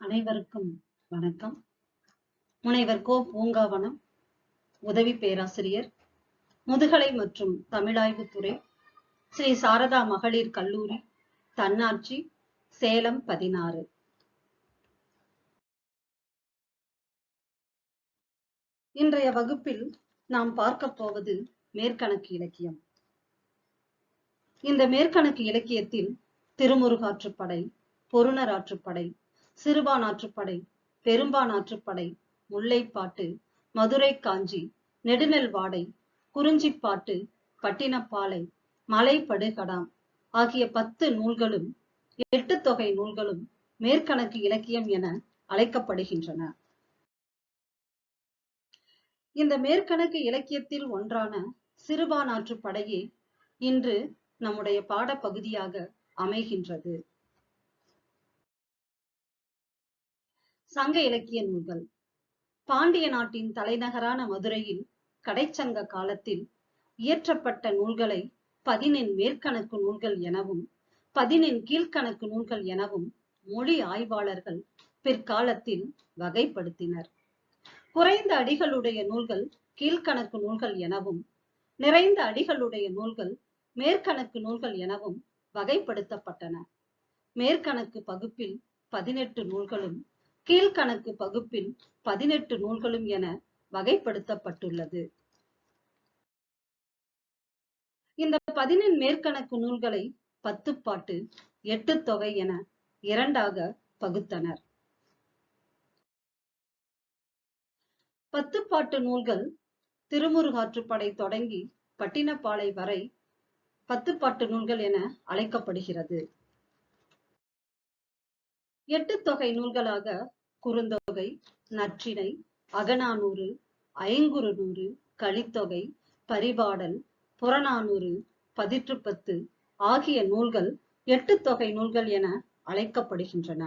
அனைவருக்கும் வணக்கம். முனைவர் கோ பூங்காவனம் உதவி பேராசிரியர் முதுகலை மற்றும் தமிழாய்வுத் துறை ஸ்ரீ சாரதா மகளிர் கல்லூரி தன்னாட்சி சேலம் பதினாறு. இன்றைய வகுப்பில் நாம் பார்க்க போவது மேற்கணக்கு இலக்கியம். இந்த மேற்கணக்கு இலக்கியத்தில் திருமுருகாற்றுப்படை பொருணராற்றுப்படை சிறுபானாற்றுப்படை பெரும்பானாற்றுப்படை முல்லைப்பாட்டு மதுரை காஞ்சி நெடுநெல்வாடை குறிஞ்சிப்பாட்டு பட்டினப்பாலை மலைப்படுகடாம் ஆகிய பத்து நூல்களும் எட்டு தொகை நூல்களும் மேற்கணக்கு இலக்கியம் என அழைக்கப்படுகின்றன. இந்த மேற்கணக்கு இலக்கியத்தில் ஒன்றான சிறுபானாற்றுப்படையே இன்று நம்முடைய பாடப்பகுதியாக அமைகின்றது. சங்க இலக்கிய நூல்கள். பாண்டிய நாட்டின் தலைநகரான மதுரையில் கடைச்சங்க காலத்தில் இயற்றப்பட்ட நூல்களை பதினெண் மேற்கணக்கு நூல்கள் எனவும் பதினெண் கீழ்கணக்கு நூல்கள் எனவும் மொழி ஆய்வாளர்கள் பிற்காலத்தில் வகைப்படுத்தினர். குறைந்த அடிகளுடைய நூல்கள் கீழ்கணக்கு நூல்கள் எனவும் நிறைந்த அடிகளுடைய நூல்கள் மேற்கணக்கு நூல்கள் எனவும் வகைப்படுத்தப்பட்டன. மேற்கணக்கு பகுப்பில் பதினெட்டு நூல்களும் கீழ்கணக்கு பகுப்பின் பதினெட்டு நூல்களும் என வகைப்படுத்தப்பட்டுள்ளது. இந்த பதினெண் மேற்கணக்கு நூல்களை பத்து பாட்டு எட்டு தொகை என இரண்டாக பகுத்தனர். பத்து பாட்டு நூல்கள் திருமுருகாற்றுப்படை தொடங்கி பட்டினப்பாலை வரை பத்து பாட்டு நூல்கள் என அழைக்கப்படுகிறது. எட்டு தொகை நூல்களாக குறுந்தொகை நற்றிணை அகநானூறு ஐங்குறுநூறு கலித்தொகை பரிபாடல் புறநானூறு பதிற்றுப்பத்து ஆகிய நூல்கள் எட்டு தொகை நூல்கள் என அழைக்கப்படுகின்றன.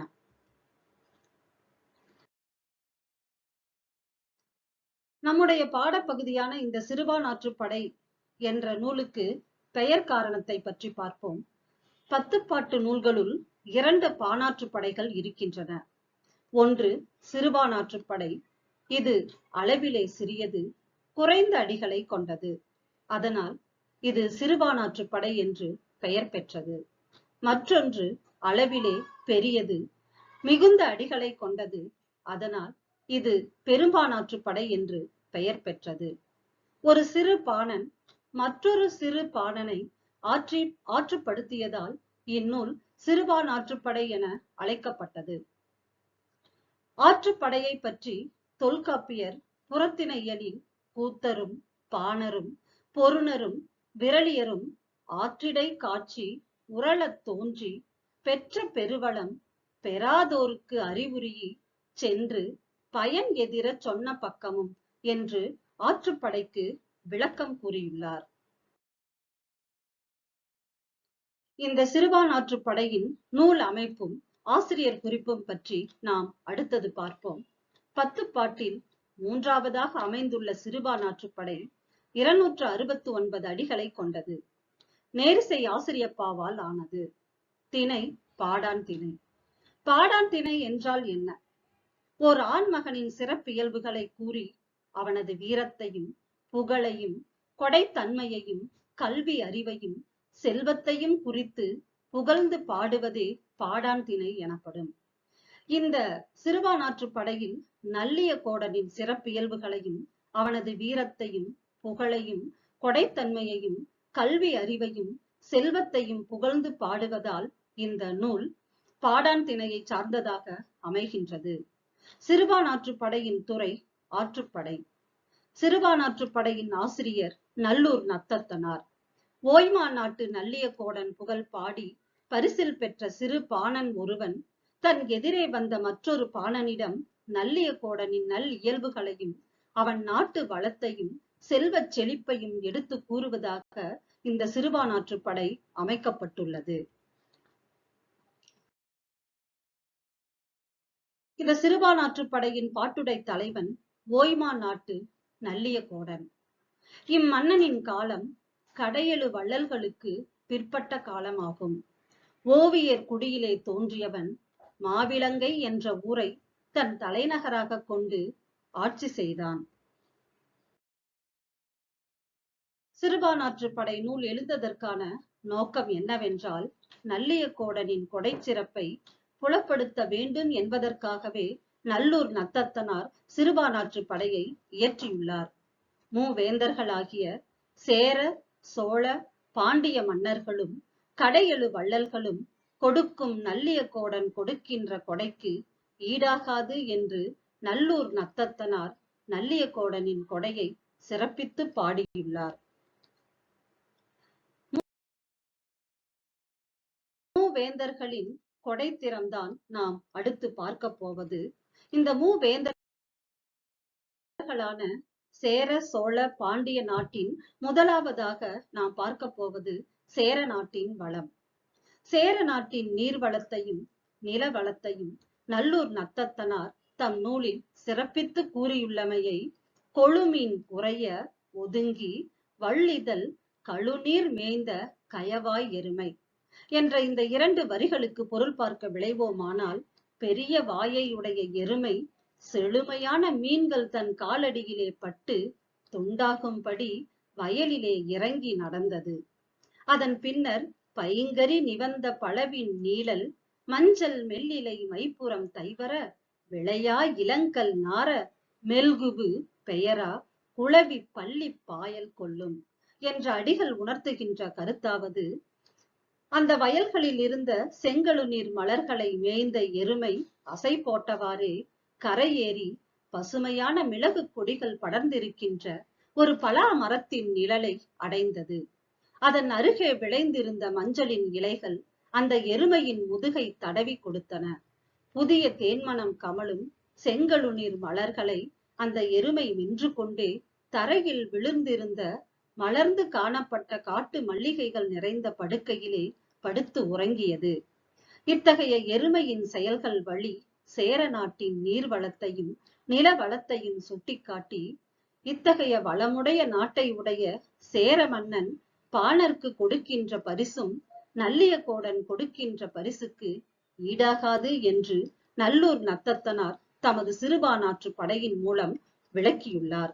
நம்முடைய பாடப்பகுதியான இந்த சிறுபானாற்றுப்படை என்ற நூலுக்கு பெயர் காரணத்தை பற்றி பார்ப்போம். பத்துப்பாட்டு நூல்களுள் இரண்டு பானாற்று படைகள் இருக்கின்றன. ஒன்று சிறுபானாற்றுப்படை இது அளவிலே சிறியது குறைந்த அடிகளை கொண்டது. அதனால் இது சிறுபானாற்றுப்படை என்று பெயர் பெற்றது. மற்றொன்று அளவிலே பெரியது மிகுந்த அடிகளை கொண்டது. அதனால் இது பெரும்பானாற்றுப்படை என்று பெயர் பெற்றது. ஒரு சிறு பாணன் மற்றொரு சிறு பாணனை ஆற்றி ஆற்றுப்படுத்தியதால் இந்நூல் சிறுபான் ஆற்றுப்படை என அழைக்கப்பட்டது. ஆற்றுப்படையை பற்றி தொல்காப்பியர் புறத்திணையலில் கூத்தரும் பாணரும் பொருணரும் விரலியரும் ஆற்றிடை காட்சி உரளத் தோன்றி பெற்ற பெருவளம் பெறாதோருக்கு அறிவுறுகி சென்று பயன் எதிர சொன்ன பக்கமும் என்று ஆற்றுப்படைக்கு விளக்கம் கூறியுள்ளார். இந்த சிறுபான் ஆற்றுப்படையின் நூல் அமைப்பும் ஆசிரியர் குறிப்பும் பற்றி நாம் அடுத்தது பார்ப்போம். பத்து பாட்டில் மூன்றாவதாக அமைந்துள்ள சிறுபான் ஆற்றுப்படை இருநூற்று அறுபத்து ஒன்பது அடிகளை கொண்டது. நேரிசை ஆசிரியப்பாவால் ஆனது. திணை பாடான் திணை. பாடான் திணை என்றால் என்ன? ஓர் ஆண்மகனின் சிறப்பியல்புகளை கூறி அவனது வீரத்தையும் புகழையும் கொடைத்தன்மையையும் கல்வி அறிவையும் செல்வத்தையும் குறித்து புகழ்ந்து பாடுவதே பாடான் திணை எனப்படும். இந்த சிறுபானாற்று படையில் நல்லிய கோடனின் சிறப்பியல்புகளையும் அவனது வீரத்தையும் புகழையும் கொடைத்தன்மையையும் கல்வி அறிவையும் செல்வத்தையும் புகழ்ந்து பாடுவதால் இந்த நூல் பாடான் திணையை சார்ந்ததாக அமைகின்றது. சிறுபானாற்றுப் படையின் துறை ஆற்றுப்படை. சிறுபானாற்றுப் ஆசிரியர் நல்லூர் நத்தத்தனார். ஓய்மா நாட்டு நல்லிய கோடன் புகழ் பாடி பரிசில் பெற்ற சிறு பாணன் ஒருவன் தன் எதிரே வந்த மற்றொரு பாணனிடம் நல்லிய கோடனின் நல் இயல்புகளையும் அவன் நாட்டு வளத்தையும் செல்வச் செழிப்பையும் எடுத்து கூறுவதாக இந்த சிறுபானாற்றுப் படை அமைக்கப்பட்டுள்ளது. இந்த சிறுபானாற்றுப் படையின் பாட்டுடை தலைவன் ஓய்மா நாட்டு நல்லிய கோடன். இம்மன்னனின் காலம் கடையெழு வள்ளல்களுக்கு பிற்பட்ட காலமாகும். ஓவியர் குடியிலே தோன்றியவன் மாவிலங்கை என்ற ஊரை தன் தலைநகராக கொண்டு ஆட்சி செய்தான். சிறுபானாற்றுப்படை நூல் எழுந்ததற்கான நோக்கம் என்னவென்றால் நல்லியக்கோடனின் கொடை சிறப்பை புலப்படுத்த வேண்டும் என்பதற்காகவே நல்லூர் நத்தத்தனார் சிறுபானாற்றுப் படையை இயற்றியுள்ளார். மூவேந்தர்களாகிய சேர சோழ பாண்டிய மன்னர்களும் கடையெழு வள்ளல்களும் கொடுக்கும் நல்லியக்கோடன் கொடுக்கின்ற கொடைக்கு ஈடாகாது என்று நல்லூர் நத்தத்தனார் நல்லியக்கோடனின் கொடையை சிறப்பித்து பாடியுள்ளார். மூவேந்தர்களின் கொடை திறம்தான் நாம் அடுத்து பார்க்க போவது. இந்த மூவேந்தர்களான சேர சோழ பாண்டிய நாட்டின் முதலாவதாக நாம் பார்க்க போவது சேர நாட்டின் வளம். சேர நாட்டின் நீர் வளத்தையும் நில வளத்தையும் நல்லூர் நத்தத்தனார் தம் நூலில் சிறப்பித்து கூறியுள்ளமையை கொழுமீன் குறைய ஒதுங்கி வள்ளிதழ் கழுநீர் மேய்ந்த கயவாய் எருமை என்ற இந்த இரண்டு வரிகளுக்கு பொருள் பார்க்க விளைவோமானால் பெரிய வாயையுடைய எருமை செழுமையான மீன்கள் தன் காலடியிலே பட்டு துண்டாகும்படி வயலிலே இறங்கி நடந்தது. அதன் பின்னர் பைங்கரி நிவந்த பளவின் நீழல் மஞ்சள் மெல்லிலை மைப்புறம் தைவர விளையா இளங்கல் நார மெல்குபு பெயரா குளவி பள்ளி பாயல் கொள்ளும் என்ற அடிகள் உணர்த்துகின்ற கருத்தாவது. அந்த வயல்களில் இருந்த செங்கழுநீர் மலர்களை மேய்ந்த எருமை அசை போட்டவாறே கரையேறி பசுமையான மிளகு கொடிகள் படர்ந்திருக்கின்ற ஒரு பலா மரத்தின் நிழலை அடைந்தது. அதன் அருகே விளைந்திருந்த மஞ்சளின் இலைகள் அந்த எருமையின் முதுகை தடவி கொடுத்தன. புதிய தேன்மணம் கமலும் செங்கழுநீர் மலர்களை அந்த எருமை நின்று கொண்டே தரையில் விழுந்திருந்த மலர்ந்து காணப்பட்ட காட்டு மல்லிகைகள் நிறைந்த படுக்கையிலே படுத்து உறங்கியது. இத்தகைய எருமையின் செயல்கள் வழி சேர நாட்டின் நீர்வளத்தையும் நில வளத்தையும் சுட்டிக்காட்டி இத்தகைய வளமுடைய நாட்டை உடைய சேர மன்னன் பாணர்க்கு கொடுக்கின்ற பரிசும் நல்லியக்கோடன் கொடுக்கின்ற பரிசுக்கு ஈடாகாது என்று நல்லூர் நத்தத்தனார் தமது சிறுபானாற்று படையின் மூலம் விளக்கியுள்ளார்.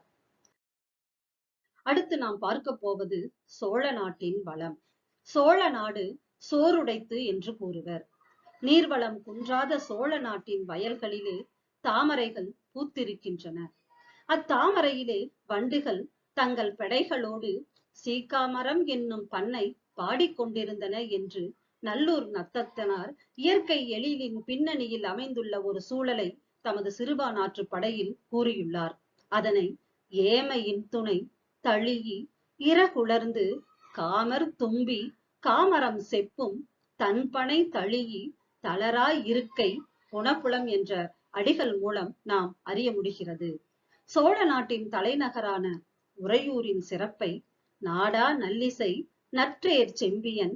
அடுத்து நாம் பார்க்க போவது சோழ நாட்டின் வளம். சோழ நாடு சோறுடைத்து என்று கூறுவர். நீர்வளம் குன்றாத சோழ நாட்டின் வயல்களிலே தாமரைகள் பூத்திருக்கின்றன. அத்தாமரையிலே வண்டுகள் தங்கள் பெடைகளோடு சீக்காமரம் என்னும் பண்ணை பாடிக்கொண்டிருந்தன என்று நல்லூர் நத்தத்தனார் இயற்கை எழிலின் பின்னணியில் அமைந்துள்ள ஒரு சூழலை தமது சிறுபானாற்று படையில் கூறியுள்ளார். அதனை ஏமையின் துணை தழியி இறகுளர்ந்து காமர் தும்பி காமரம் செப்பும் தன்பனை தழியி தளராய் இருக்கை குணப்புலம் என்ற அடிகள் மூலம் நாம் அறிய முடிகிறது. சோழ நாட்டின் தலைநகரான உறையூரின் சிறப்பை நாடா நல்லிசை நற்றேர் செம்பியன்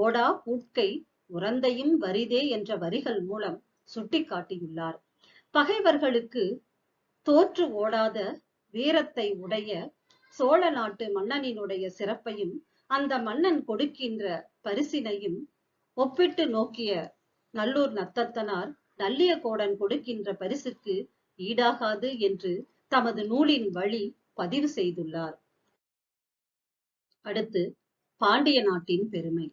ஓடா பூட்கை உறந்தையும் வரிதே என்ற வரிகள் மூலம் சுட்டிக்காட்டியுள்ளார். பகைவர்களுக்கு தோற்று ஓடாத வீரத்தை உடைய சோழ நாட்டு மன்னனினுடைய சிறப்பையும் அந்த மன்னன் கொடுக்கின்ற பரிசினையும் ஒப்பிட்டு நோக்கிய நல்லூர் நத்தத்தனார் நல்லியக்கோடன் கொடுக்கின்ற பரிசுக்கு ஈடாகாது என்று தமது நூலின் வழி பதிவு செய்துள்ளார். அடுத்து பாண்டிய நாட்டின் பெருமை.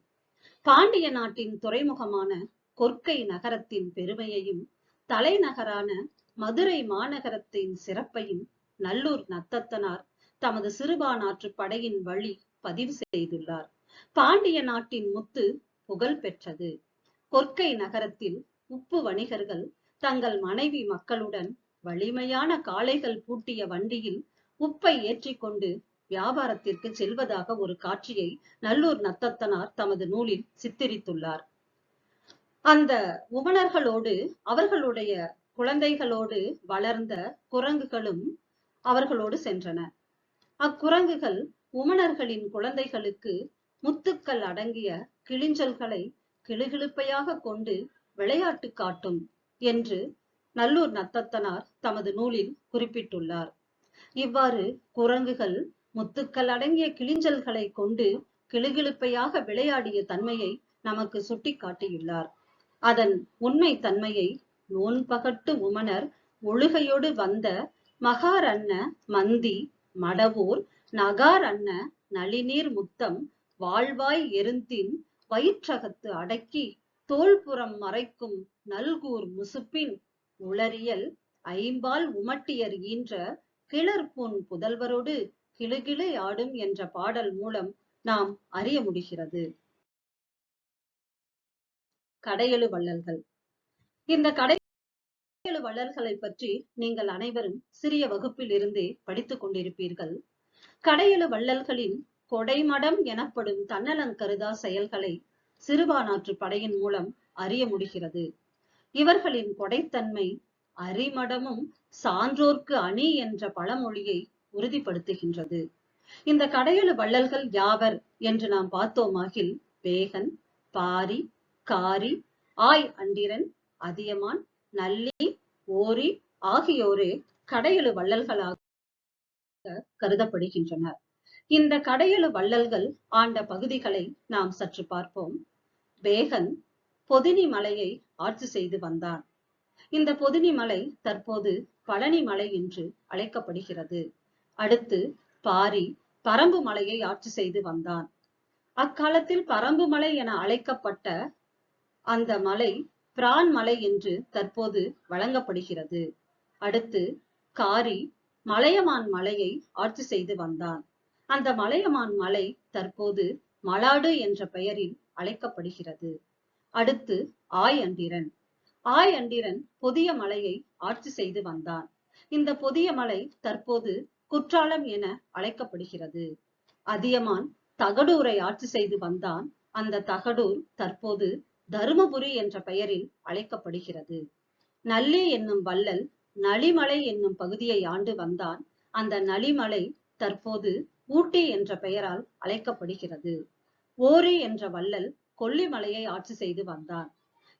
பாண்டிய நாட்டின் துறைமுகமான கொற்கை நகரத்தின் பெருமையையும் தலைநகரான மதுரை மாநகரத்தின் சிறப்பையும் நல்லூர் நத்தத்தனார் தமது சிறுபானாற்று படையின் வழி பதிவு செய்துள்ளார். பாண்டிய நாட்டின் முத்து புகழ் பெற்றது. கொற்கை நகரத்தில் உப்பு வணிகர்கள் தங்கள் மனைவி மக்களுடன் வலிமையான காளைகள் பூட்டிய வண்டியில் உப்பை ஏற்றிக்கொண்டு வியாபாரத்திற்கு செல்வதாக ஒரு காட்சியை நல்லூர் நத்தத்தனார் தமது நூலில் சித்தரித்துள்ளார். அந்த உமணர்களோடு அவர்களுடைய குழந்தைகளோடு வளர்ந்த குரங்குகளும் அவர்களோடு சென்றன. அக்குரங்குகள் உமணர்களின் குழந்தைகளுக்கு முத்துக்கள் அடங்கிய கிளிஞ்சல்களை கிளுகிழுப்பையாக கொண்டு விளையாட்டு காட்டும் என்று நல்லூர் நத்தத்தனார் தமது நூலில் குறிப்பிட்டுள்ளார். இவ்வாறு குரங்குகள் முத்துக்கள் அடங்கிய கிளிஞ்சல்களை கொண்டு கிளுகிழுப்பையாக விளையாடிய தன்மையை நமக்கு சுட்டி காட்டியுள்ளார் அதன் உண்மை தன்மையை நோன்பகட்டு உமனர் ஒழுகையோடு வந்த மகார் அன்ன மந்தி மடவூர் நகார் அன்ன நளிநீர் முத்தம் வாழ்வாய் எருந்தின் வயிற்றகத்து அடக்கி தோள்புறம் மறைக்கும் நல்கூர் முசுப்பின் உளரியல் ஐம்பால் உமட்டியர் ஈன்ற கிளர்பூன் புதல்வரோடு கிளுகிளு ஆடும் என்ற பாடல் மூலம் நாம் அறிய முடிகிறது. கடையெழு வள்ளல்கள். இந்த கடையெழு வள்ளல்களை பற்றி நீங்கள் அனைவரும் சிறிய வகுப்பில் இருந்தே படித்துக் கொண்டிருப்பீர்கள். கடையெழு வள்ளல்களின் கொடைமடம் எனப்படும் தன்னலன் கருதா செயல்களை சிறுபானாற்று படையின் மூலம் அறிய முடிகிறது. இவர்களின் கொடைத்தன்மை அரிமடமும் சான்றோர்க்கு அணி என்ற பழமொழியை உறுதிப்படுத்துகின்றது. இந்த கடையெழு வள்ளல்கள் யாவர் என்று நாம் பார்த்தோமாகில் வேகன் பாரி காரி ஆய் அண்டிரன் அதியமான் நல்லி ஓரி ஆகியோரே கடையெழு வள்ளல்களாக கருதப்படுகின்றனர். இந்த கடையெழு வள்ளல்கள் ஆண்ட பகுதிகளை நாம் சற்று பார்ப்போம். வேகன் பொதினி மலையை ஆட்சி செய்து வந்தான். இந்த பொதினி மலை தற்போது பழனி மலை என்று அழைக்கப்படுகிறது. அடுத்து பாரி பரம்பு மலையை ஆட்சி செய்து வந்தான். அக்காலத்தில் பரம்பு மலை என அழைக்கப்பட்ட அந்த மலை பிரான் மலை என்று தற்போது வழங்கப்படுகிறது. அடுத்து காரி மலையமான் மலையை ஆட்சி செய்து வந்தான். அந்த மலையமான் மலை தற்போது மலாடு என்ற பெயரில் அழைக்கப்படுகிறது. அடுத்து ஆய் அண்டிரன் ஆய் அண்டிரன் புதிய மலையை ஆட்சி செய்து வந்தான். இந்த புதிய மலை தற்போது குற்றாலம் என அழைக்கப்படுகிறது. அதியமான் தகடூரை ஆட்சி செய்து வந்தான். அந்த தகடூர் தற்போது தருமபுரி என்ற பெயரில் அழைக்கப்படுகிறது. நல்லி என்னும் வள்ளல் நளிமலை என்னும் பகுதியை ஆண்டு வந்தான். அந்த நளிமலை தற்போது ஊட்டி என்ற பெயரால் அழைக்கப்படுகிறது. ஓரி என்ற வள்ளல் கொல்லிமலையை ஆட்சி செய்து வந்தான்.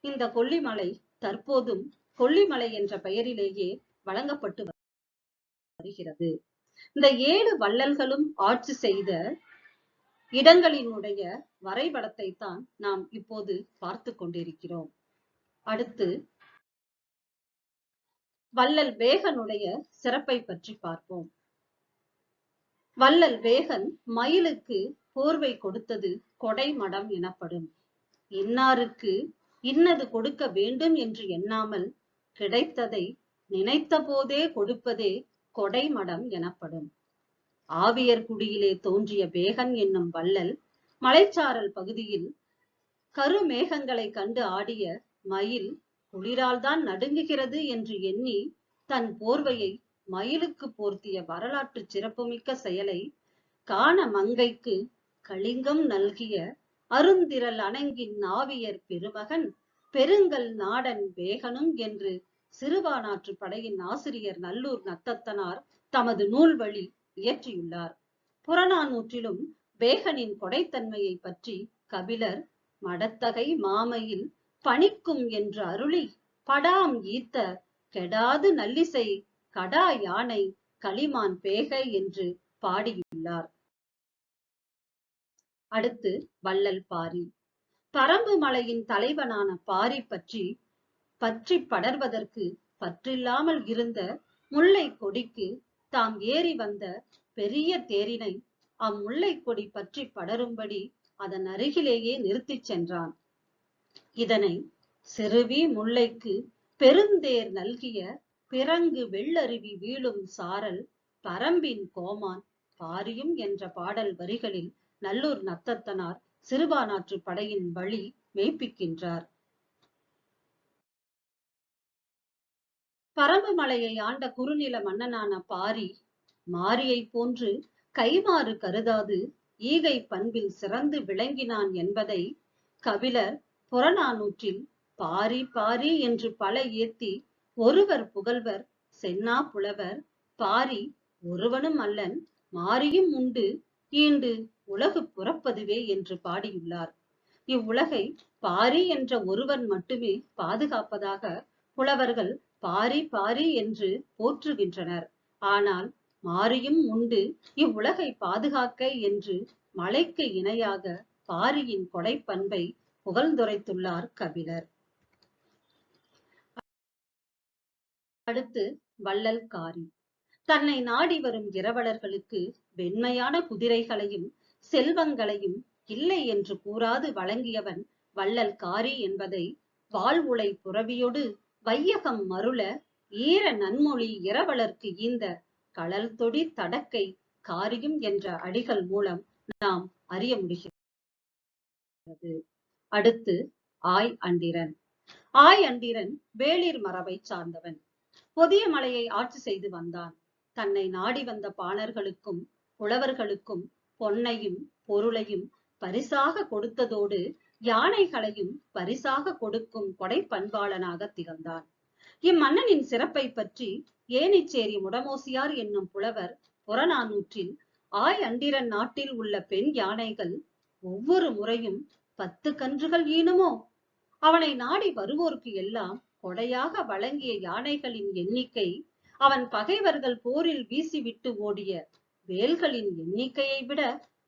இந்த கொல்லிமலை தற்போதும் கொல்லிமலை என்ற பெயரிலேயே வழங்கப்பட்டு வருகிறது. இந்த ஏழு வள்ளல்களும் ஆட்சி செய்த இடங்களினுடைய வரைபடத்தை தான் நாம் இப்போது பார்த்து கொண்டிருக்கிறோம். அடுத்து வள்ளல் வேகனுடைய சிறப்பை பற்றி பார்ப்போம். வள்ளல் வேகன் மயிலுக்கு போர்வை கொடுத்தது கொடை மடம் எனப்படும். இன்னாருக்கு இன்னது கொடுக்க வேண்டும் என்று எண்ணாமல் கிடைத்ததை நினைத்த போதே கொடுப்பதே கொடைமடம் எனப்படும். ஆவியர் குடியிலே தோன்றிய பேகன் என்னும் வள்ளல் மலைச்சாரல் பகுதியில் கருமேகங்களை கண்டு ஆடிய மயில் குளிரால் தான் நடுங்குகிறது என்று எண்ணி தன் போர்வையை மயிலுக்கு போர்த்திய வரலாற்று சிறப்புமிக்க செயலை காண மங்கைக்கு கலிங்கம் நல்கிய அருந்திரல் அணங்கின் ஆவியர் பெருமகன் பெருங்கல் நாடன் வேகனும் என்று சிறுபானாற்று படையின் ஆசிரியர் நல்லூர் நத்தத்தனார் தமது நூல் வழி இயற்றியுள்ளார். புறநானூற்றிலும் வேகனின் கொடைத்தன்மையை பற்றி கபிலர் மடத்தகை மாமையில் பணிக்கும் என்று அருளி படாம் ஈத்த கெடாது நல்லிசை கடா யானை களிமான் பேக என்று பாடியுள்ளார். அடுத்து வள்ளல் பாரி. பரம்பு மலையின் தலைவனான பாரி பற்றி பற்றி படர்வதற்கு பற்றில்லாமல் இருந்த முல்லை கொடிக்கு தாம் ஏறி வந்த பெரிய தேரினை அம்முல்லை கொடி பற்றி படரும்படி அதன் அருகிலேயே நிறுத்திச் சென்றான். இதனை செருவி முல்லைக்கு பெருந்தேர் நல்கிய பிறங்கு வெள்ளருவி வீழும் சாரல் பரம்பின் கோமான் பாரியும் என்ற பாடல் வரிகளில் நல்லூர் நத்தத்தனார் சிறுபானாற்று படையின் வழி மெய்ப்பிக்கின்றார். பரம்பு மலையை ஆண்ட குறுநில மன்னனான பாரி மாரியை போன்று கைமாறு கருதாது ஈகை பண்பில் சிறந்து விளங்கினான் என்பதை கபிலர் புறநானூற்றில் பாரி பாரி என்று பல ஏத்தி ஒருவர் புகழ்வர் சென்னா புலவர் பாரி ஒருவனும் அல்லன் மாரியும் உண்டு ஈண்டு உலகு புறப்பதுவே என்று பாடியுள்ளார். இவ்வுலகை பாரி என்ற ஒருவன் மட்டுமே பாதுகாப்பதாக புலவர்கள் பாரி பாரி என்று போற்றுகின்றனர். ஆனால் மாரியும் உண்டு இவ்வுலகை பாதுகாக்க என்று மலைக்கு இணையாக பாரியின் கொடை பண்பை புகழ்ந்துரைத்துள்ளார் கபிலர். அடுத்து வள்ளல் காரி. தன்னை நாடி வரும் இரவலர்களுக்கு வெண்மையான குதிரைகளையும் செல்வங்களையும் இல்லை என்று கூறாது வழங்கியவன் வள்ளல் காரி என்பதை வாழ்வுளை புறவியோடு வையகம் மருள ஈர நன்மொழி இரவலர்க்கு ஈந்த களல் தொடி தடக்கை காரியும் என்ற அடிகள் மூலம் நாம் அறிய முடிகிறது. அடுத்து ஆய் அண்டிரன். ஆய் அண்டிரன் வேளிர் மரபை சார்ந்தவன். புதிய மலையை ஆட்சி செய்து வந்தான். தன்னை நாடி வந்த பாணர்களுக்கும் புலவர்களுக்கும் பொன்னையும் பொருளையும் பரிசாக கொடுத்ததோடு யானைகளையும் பரிசாக கொடுக்கும் கொடை பண்பாளனாக திகழ்ந்தான் இம்மன்னனின் சிறப்பை பற்றி ஏனிச்சேரி முடமோசியார் என்னும் புலவர் புறநானூற்றில் ஆய் அண்டிரன் நாட்டில் உள்ள பெண் யானைகள் ஒவ்வொரு முறையும் பத்து கன்றுகள் ஈனுமோ? அவனை நாடி வருவோர்க்கு எல்லாம் கொடையாக வழங்கிய யானைகளின் எண்ணிக்கை அவன் பகைவர்கள் போரில் வீசிவிட்டு ஓடிய வேல்களின் எண்ணிக்கையை விட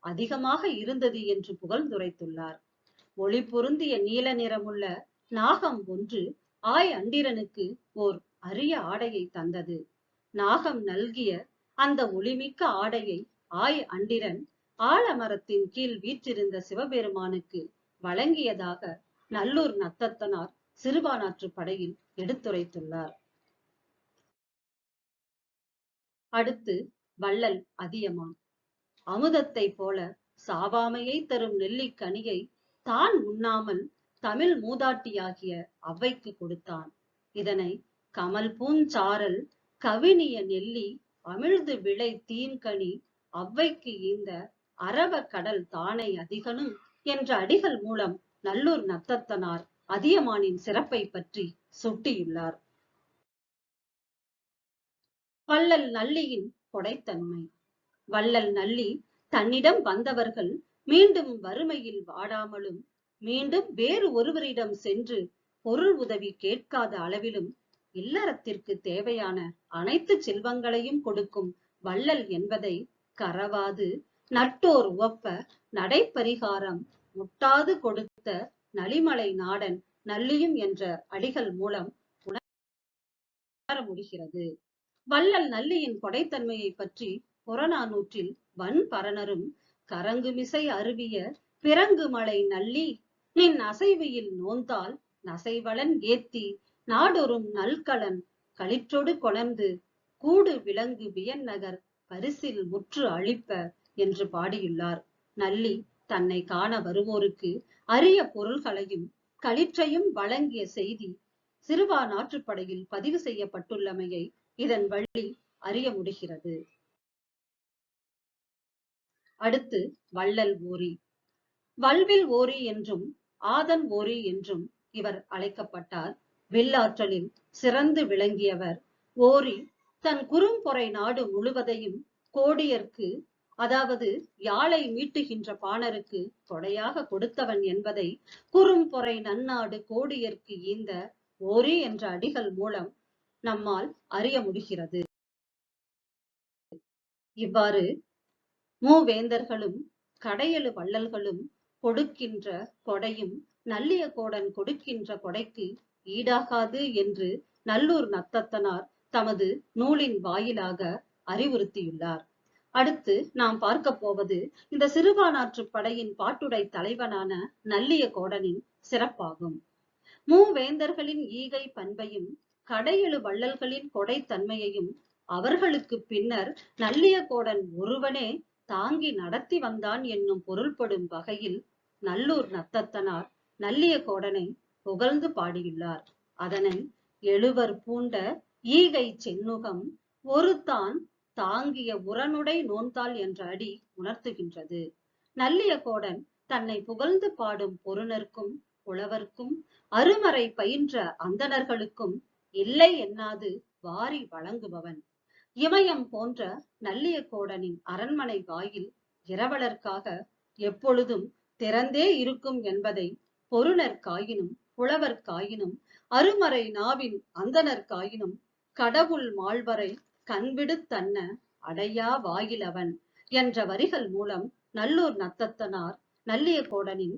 அதிகமாக இருந்தது என்று புகழ்ந்துரைத்துள்ளார். ஒளி பொருந்திய நீல நிறமுள்ள நாகம் ஒன்று ஆய் அண்டிரனுக்கு ஓர் அரிய ஆடையை தந்தது. நாகம் நல்கிய அந்த ஒளிமிக்க ஆடையை ஆய் அண்டிரன் ஆலமரத்தின் கீழ் வீற்றிருந்த சிவபெருமானுக்கு வழங்கியதாக நல்லூர் நத்தத்தனார் சிறுபானாற்று படையில் எடுத்துரைத்துள்ளார். அடுத்து வள்ளல் அதியமான். அமுதத்தை போல சாவாமையை தரும் நெல்லிக்கனியை தான் உண்ணாமல் தமிழ் மூதாட்டியாகிய அவ்வைக்கு கொடுத்தான். இதனை கமல் பூஞ்சாரல் கவினிய நெல்லி அமிழ்து விளை தீன்கனி அவ்வைக்கு இந்த அரவ கடல் தானை அதிகனும் என்ற அடிகள் மூலம் நல்லூர் நத்தத்தனார் அதியமானின் சிறப்பை பற்றி சுட்டியுள்ளார். வள்ளல் நல்லியின் கொடைத்தன்மை. வள்ளல் நல்லி தன்னிடம் வந்தவர்கள் மீண்டும் வறுமையில் வாடாமலும் மீண்டும் வேறு ஒருவரிடம் சென்று பொருள் உதவி கேட்காத அளவிலும் இல்லறத்திற்கு தேவையான அனைத்து செல்வங்களையும் கொடுக்கும் வள்ளல் என்பதை கரவாது நட்டோர் உவப்ப நடைப்பரிகாரம் முட்டாது கொடுத்த நலிமலை நாடன் நல்லியும் என்ற அடிகள் மூலம் உணர முடிகிறது. வள்ளல் நல்லியின் கொடைத்தன்மையை பற்றி புறநானூற்றில் வன் பரணரும் கரங்குமிசை அருவிய பிறங்கு மலை நல்லி நின் அசைவியில் நோந்தால் நசைவளன் ஏத்தி நாடொரும் நல்கலன் களிற்றொடு கொணர்ந்து கூடு விலங்கு வியன்னகர் பரிசில் முற்று அழிப்ப என்று பாடியுள்ளார். நல்லி தன்னை காண வருவோருக்கு அரிய பொருள்களையும் களிற்றையும் வழங்கிய செய்தி சிறுவா நாற்றுப்படையில் பதிவு செய்யப்பட்டுள்ளமையை இதன் வழி அறிய முடிகிறது. அடுத்து வள்ளல் ஓரி. வல்வில் ஓரி என்றும் ஆதன் ஓரி என்றும் இவர் அழைக்கப்பட்டார். வில்லாற்றலில் சிறந்து விளங்கியவர். ஓரி தன் குறும்பொறை நாடு முழுவதையும் கோடியர்க்கு அதாவது யாழை மீட்டுகின்ற பாணருக்கு கொடையாக கொடுத்தவன் என்பதை குறும்பொறை நன்னாடு கோடியர்க்கு ஈந்த ஓரி என்ற அடிகள் மூலம் நம்மால் அறிய முடிகிறது. இவ்வாறு மூவேந்தர்களும் கடையெழு வள்ளல்களும் கொடுக்கின்ற கொடையும் நல்லிய கோடன் கொடுக்கின்ற கொடைக்கு ஈடாகாது என்று நல்லூர் நத்தத்தனார் தமது நூலின் வாயிலாக அறிவுறுத்தியுள்ளார். அடுத்து நாம் பார்க்க போவது இந்த சிறுபானாற்று படையின் பாட்டுடை தலைவனான நல்லிய கோடனின் சிறப்பாகும். மூவேந்தர்களின் ஈகை பண்பையும் கடையெழு வள்ளல்களின் கொடை தன்மையையும் அவர்களுக்கு பின்னர் நல்லிய கோடன் ஒருவனே தாங்கி நடத்தி வந்தான் என்னும் பொருள்படும் வகையில் நல்லூர் நத்தத்தனார் நல்லிய கோடனை புகழ்ந்து பாடியுள்ளார். அதனை எழுவர் பூண்ட ஈகை சென்னுகம் ஒருதான் தாங்கிய உரனுடை நோந்தாள் என்ற அடி உணர்த்துகின்றது. நல்லிய கோடன் தன்னை புகழ்ந்து பாடும் பொருணர்க்கும் புலவர்க்கும் அருமறை பயின்ற அந்தணர்களுக்கும் இல்லை என்னாது வாரி வழங்குபவன். இமயம் போன்ற நல்லிய கோடனின் அரண்மனை வாயில் இரவலர்க்காக எப்பொழுதும் திறந்தே இருக்கும் என்பதை பொருணர் காயினும் புலவர் காயினும் அருமறை நாவின் அந்தனர்காயினும் கடவுள் மாழ்வரை கண்விடுத்தன்ன அடையா வாயிலவன் என்ற வரிகள் மூலம் நல்லூர் நத்தத்தனார் நல்லிய கோடனின்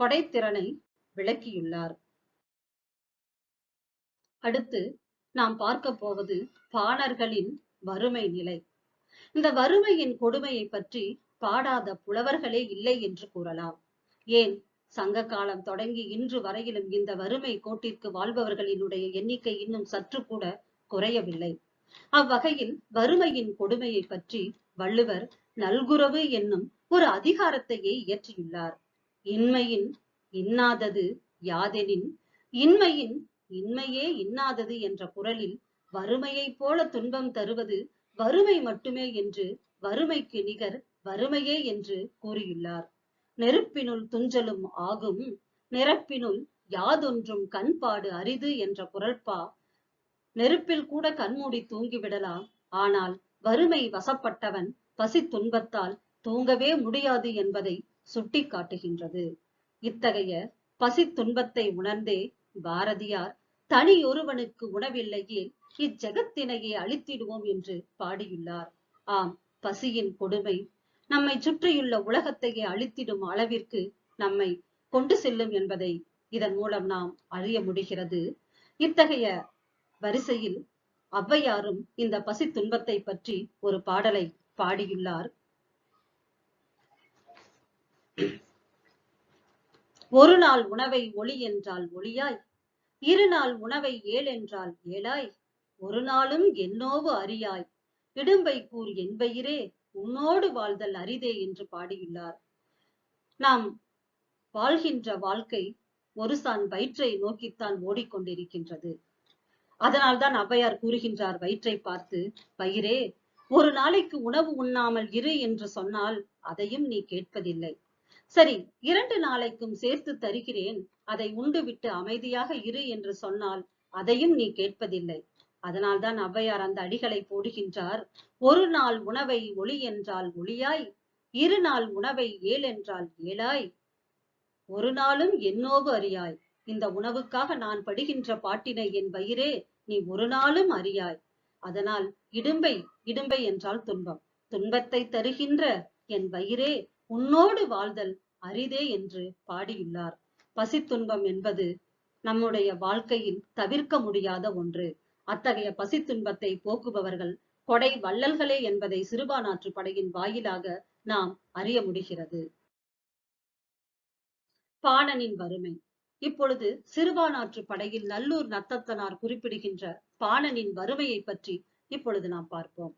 கொடைத்திறனை விளக்கியுள்ளார். அடுத்து நாம் பார்க்க போவது பாணர்களின் வறுமை நிலை. இந்த வறுமையின் கொடுமையை பற்றி பாடாத புலவர்களே இல்லை என்று கூறலாம். ஏன்? சங்க காலம் தொடங்கி இன்று வரையிலும் இந்த வறுமை கோட்டிற்கு வாழ்பவர்களினுடைய எண்ணிக்கை இன்னும் சற்று கூட குறையவில்லை. அவ்வகையில் வறுமையின் கொடுமையை பற்றி வள்ளுவர் நல்குறவு என்னும் ஒரு அதிகாரத்தையே இயற்றியுள்ளார். இன்மையின் இன்னாதது யாதெனின் இன்மையின் இன்மையே இன்னாதது என்ற குரலில் வறுமையைப் போல துன்பம் தருவது வறுமை மட்டுமே என்று வறுமைக்கு நிகர் வறுமையே என்று கூறியுள்ளார். நெருப்பினுள் துஞ்சலும் ஆகும் நிரப்பினுள் யாதொன்றும் கண்பாடு அரிது என்ற குரல்பா நெருப்பில் கூட கண்மூடி தூங்கிவிடலாம் ஆனால் வறுமை வசப்பட்டவன் பசி துன்பத்தால் தூங்கவே முடியாது என்பதை சுட்டி காட்டுகின்றது இத்தகைய பசி துன்பத்தை உணர்ந்தே பாரதியார் தனியொருவனுக்கு உணவில்லையே இச்செகத்தினையே அழித்திடுவோம் என்று பாடியுள்ளார். ஆம் பசியின் கொடுமை நம்மை சுற்றியுள்ள உலகத்தையே அழித்திடும் அளவிற்கு நம்மை கொண்டு செல்லும் என்பதை இதன் மூலம் நாம் அறிய முடிகிறது. இத்தகைய வரிசையில் ஔவையாரும் இந்த பசி துன்பத்தை பற்றி ஒரு பாடலை பாடியுள்ளார். ஒரு நாள் உணவை ஒளி என்றால் ஒளியாய் இரு நாள் உணவை ஏழ் என்றால் ஏழாய்? ஒரு நாளும் என்னோவு அறியாய். இடும்பை கூர் என்பயிரே உன்னோடு வாழ்தல் அரிதே என்று பாடியுள்ளார். நாம் வாழ்கின்ற வாழ்க்கை ஒரு சான் வயிற்றை நோக்கித்தான் ஓடிக்கொண்டிருக்கின்றது. அதனால்தான் ஔவையார் கூறுகின்றார் வயிற்றை பார்த்து பயிரே ஒரு நாளைக்கு உணவு உண்ணாமல் இரு என்று சொன்னால் அதையும் நீ கேட்பதில்லை. சரி இரண்டு நாளைக்கும் சேர்த்து தருகிறேன். அதை உண்டுவிட்டு அமைதியாக இரு என்று சொன்னால் அதையும் நீ கேட்பதில்லை. அதனால்தான் ஔவையார் அந்த அடிகளை போடுகின்றார். ஒரு நாள் உணவை ஒளி என்றால் ஒளியாய் இரு நாள் உணவை ஏழ் என்றால் ஏழாய். ஒரு நாளும் என்னோவு அறியாய். இந்த உணவுக்காக நான் படுகின்ற பாட்டினை என் வயிறே நீ ஒரு நாளும் அறியாய். அதனால் இடும்பை இடும்பை என்றால் துன்பம். துன்பத்தை தருகின்ற என் வயிறே உன்னோடு வாழ்தல் அரிதே என்று பாடியுள்ளார். பசி துன்பம் என்பது நம்முடைய வாழ்க்கையில் தவிர்க்க முடியாத ஒன்று. அத்தகைய பசி துன்பத்தை போக்குபவர்கள் கொடை வள்ளல்களே என்பதை சிறுபானாற்று படையின் வாயிலாக நாம் அறிய முடிகிறது. பாணனின் வறுமை. இப்பொழுது சிறுபானாற்று படையில் நல்லூர் நத்தத்தனார் குறிப்பிடுகின்ற பாணனின் வறுமையை பற்றி இப்பொழுது நாம் பார்ப்போம்.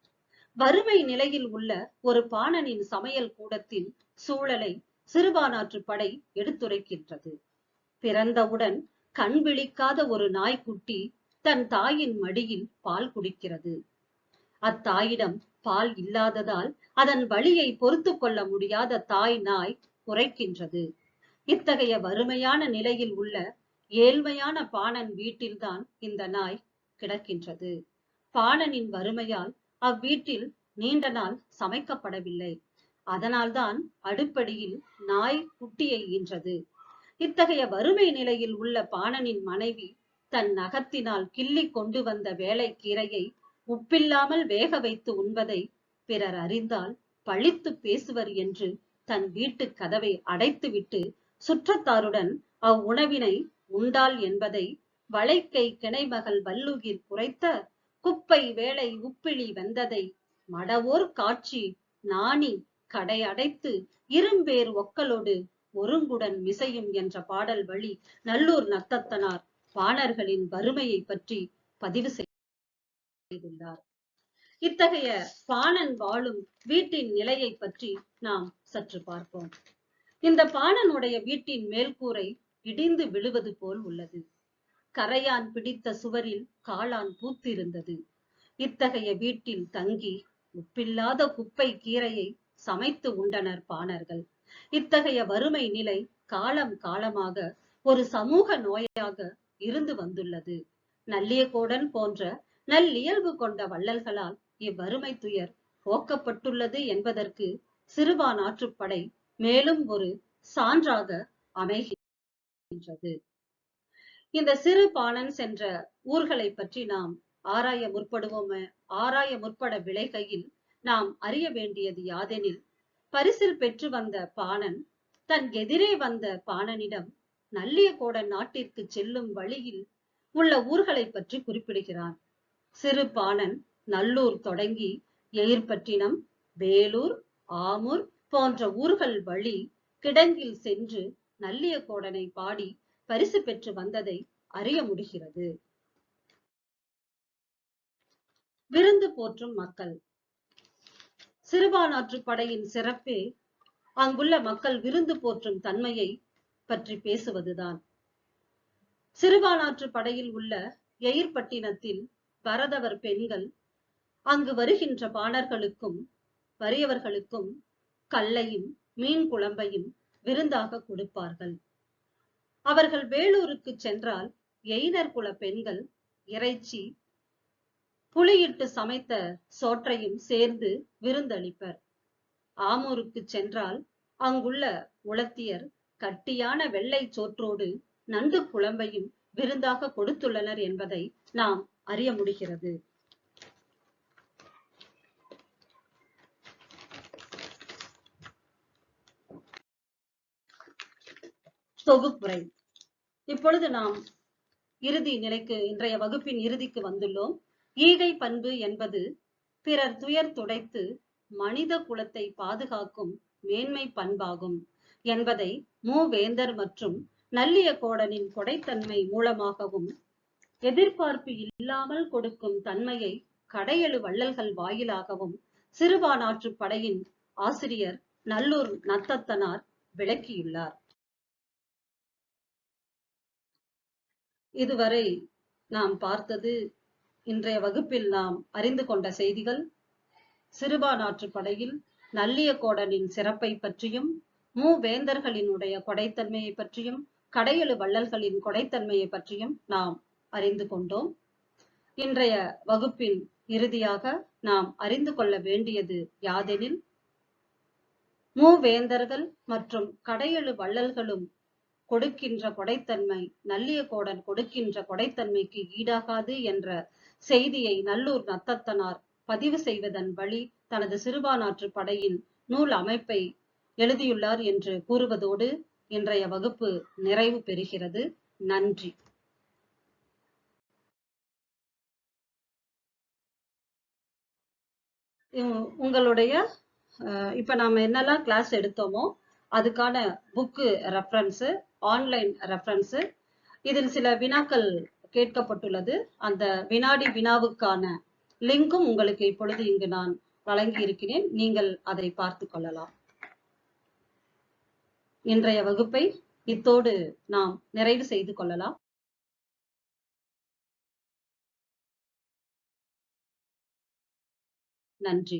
வறுமை நிலையில் உள்ள ஒரு பாணனின் சமையல் கூடத்தின் சூழலை சிறுபானாற்று படை எடுத்துரைக்கின்றது. பிறந்தவுடன் கண் விழிக்காத ஒரு நாய்க்குட்டி தன் தாயின் மடியில் பால் குடிக்கிறது. அத்தாயிடம் பால் இல்லாததால் அதன் வழியை பொறுத்து கொள்ள முடியாத தாய் நாய் குறைக்கின்றது இத்தகைய வறுமையான நிலையில் உள்ள ஏழ்மையான பாணன் வீட்டில்தான் இந்த நாய் கிடக்கின்றது. பாணனின் வறுமையால் அவ்வீட்டில் நீண்ட நாள் சமைக்கப்படவில்லை. அதனால்தான் அடுப்படியில் நாய் குட்டியை ஈன்றது. இத்தகைய வறுமை நிலையில் உள்ள பாணனின் மனைவி தன் நகத்தினால் கிள்ளி கொண்டு வந்த வேலைக்கீரையை உப்பில்லாமல் வேக வைத்து உண்பதை பிறர் அறிந்தால் பழித்து பேசுவர் என்று தன் வீட்டு கதவை அடைத்துவிட்டு சுற்றத்தாருடன் அவ்வுணவினை உண்டாள் என்பதை வளைக்கை கிணைமகள் வல்லுகிர் குறைத்த குப்பை வேலை உப்பிழி வெந்ததை மடவோர் காட்சி நாணி கடை அடைத்து இரும்பேர் ஒக்கலோடு ஒருங்குடன் மிசையும் என்ற பாடல் வழி நல்லூர் நத்தத்தனார் பாணர்களின் வறுமையை பற்றி பதிவு செய்துள்ளார். இத்தகைய பாணன் வாழும் வீட்டின் நிலையை பற்றி நாம் சற்று பார்ப்போம். இந்த பாணனுடைய வீட்டின் மேல்கூரை இடிந்து விழுவது போல் உள்ளது. கரையான் பிடித்த சுவரில் காளான் பூத்திருந்தது. இத்தகைய வீட்டில் தங்கி உப்பில்லாத குப்பை கீரையை சமைத்து உண்டனர் பாணர்கள். இத்தகைய வறுமை நிலை காலம் காலமாக ஒரு சமூக நோயாக இருந்து வந்துள்ளது. நல்லியகோடன் போன்ற நல்லியல்பு கொண்ட வள்ளல்களால் இவ்வறுமை துயர் போக்கப்பட்டுள்ளது என்பதற்கு சிறுபான் ஆற்றுப்படை மேலும் ஒரு சான்றாக அமைகின்றது. இந்த சிறு பாலன்ஸ் என்ற ஊர்களை பற்றி நாம் ஆராய முற்படுவோமே? ஆராய முற்பட விளைகையில் நாம் அறிய வேண்டியது யாதெனில் பரிசில் பெற்று வந்த பாணன் தன் எதிரே வந்த பாணனிடம் நல்லியகோடன் நாட்டிற்கு செல்லும் வழியில் உள்ள ஊர்களை பற்றி குறிப்பிடுகிறான். சிறு பாணன் நல்லூர் தொடங்கி எயிர்பட்டினம் வேலூர் ஆமூர் போன்ற ஊர்கள் வழி கிடங்கில் சென்று நல்லியக்கோடனை பாடி பரிசு பெற்று வந்ததை அறிய முடிகிறது. விருந்து போற்றும் மக்கள். சிறுபானாற்று படையின் சிறப்பே அங்குள்ள மக்கள் விருந்து போற்றும் தன்மையை பற்றி பேசுவதுதான். சிறுபானாற்று படையில் உள்ள எயிர்பட்டினத்தில் பரதவர் பெண்கள் அங்கு வருகின்ற பாணர்களுக்கும் வறியவர்களுக்கும் கல்லையும் மீன் குழம்பையும் விருந்தாக கொடுப்பார்கள். அவர்கள் வேலூருக்கு சென்றால் எயினர் குல பெண்கள் இறைச்சி புளியிட்டு சமைத்த சோற்றையும் சேர்ந்து விருந்தளிப்பர். ஆமூருக்கு சென்றால் அங்குள்ள உளத்தியர் கட்டியான வெள்ளை சோற்றோடு நண்டு குழம்பையும் விருந்தாக கொடுத்துள்ளனர் என்பதை நாம் அறிய முடிகிறது. தொகுப்புரை இப்பொழுது நாம் இறுதி நிலைக்கு இன்றைய வகுப்பின் இறுதிக்கு வந்துள்ளோம். ஈகை பண்பு என்பது பிறர் துயர் துடைத்து மனித குலத்தை பாதுகாக்கும் மேன்மை பண்பாகும் என்பதை மூவேந்தர் மற்றும் நல்லிய கோடனின் கொடைத்தன்மை மூலமாகவும் எதிர்பார்ப்பு இல்லாமல் கொடுக்கும் தன்மையை கடையெழு வள்ளல்கள் வாயிலாகவும் சிறுபானாற்று படையின் ஆசிரியர் நல்லூர் நத்தத்தனார் விளக்கியுள்ளார். இதுவரை நாம் பார்த்தது இன்றைய வகுப்பில் நாம் அறிந்து கொண்ட செய்திகள் சிறுபானாற்று படையில் நல்லியக்கோடனின் சிறப்பை பற்றியும் மூவேந்தர்களினுடைய கொடைத்தன்மையை பற்றியும் கடையெழு வள்ளல்களின் கொடைத்தன்மையை பற்றியும் நாம் அறிந்து கொண்டோம். இன்றைய வகுப்பின் இறுதியாக நாம் அறிந்து கொள்ள வேண்டியது யாதெனில் மூவேந்தர்கள் மற்றும் கடையெழு வள்ளல்களும் கொடுக்கின்ற கொடைத்தன்மை நல்லியக்கோடன் கொடுக்கின்ற கொடைத்தன்மைக்கு ஈடாகாது என்ற செய்தியை நல்லூர் நத்தத்தனார் பதிவு செய்வதன் வழி தனது சிறுபானாற்று படையின் நூல் அமைப்பை எழுதியுள்ளார் என்று கூறுவதோடு இன்றைய வகுப்பு நிறைவு பெறுகிறது. நன்றி. உங்களுடைய இப்ப நாம என்னெல்லாம் கிளாஸ் எடுத்தோமோ அதுக்கான புக்கு ரெஃபரன்ஸு ஆன்லைன் ரெஃபரன்ஸ் இதில் சில வினாக்கள் கேட்கப்பட்டுள்ளது. அந்த வினாடி வினாவுக்கான லிங்கும் உங்களுக்கு இப்பொழுது இங்கு நான் வழங்கி இருக்கிறேன் நீங்கள் அதை பார்த்து கொள்ளலாம். இன்றைய வகுப்பை இத்தோடு நாம் நிறைவு செய்து கொள்ளலாம். நன்றி.